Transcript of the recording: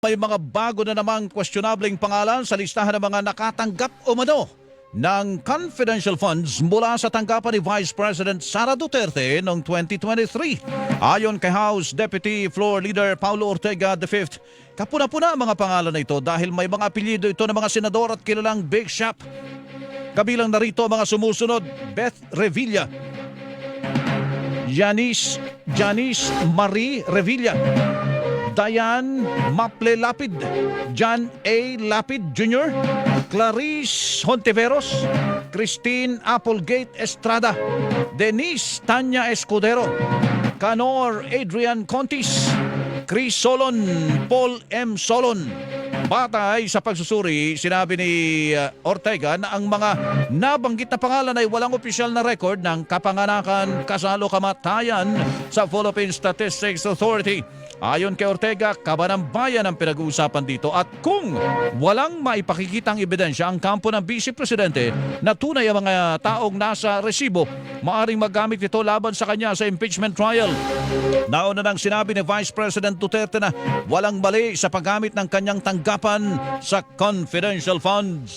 May mga bago na namang questionableng pangalan sa listahan ng mga nakatanggap umano ng confidential funds mula sa tanggapan ni Vice President Sara Duterte noong 2023. Ayon kay House Deputy Floor Leader Paulo Ortega V, kapuna-puna ang mga pangalan na ito dahil may mga apelyido ito ng mga senador at kilalang big shop. Kabilang narito ang mga sumusunod, Beth Revilla, Janice, Janice Marie Revilla, Diane Maple Lapid, John A. Lapid Jr., Clarice Hontiveros, Christine Applegate Estrada, Denise Tanya Escudero, Canor Adrian Contis, Chris Solon, Paul M. Solon. Batay sa pagsusuri, sinabi ni uh, Ortega na ang mga nabanggit na pangalan ay walang opisyal na record ng kapanganakan, kasalo, kamatayan sa Philippine Statistics Authority. Ayon kay Ortega, kabanang bayan ang pinag-uusapan dito at kung walang maipakikitang ebidensya ang kampo ng Vice Presidente na tunay ang mga taong nasa resibo, maaring magamit ito laban sa kanya sa impeachment trial. Nauna nang sinabi ni Vice President Duterte na walang mali sa paggamit ng kanyang tanggapan sa confidential funds.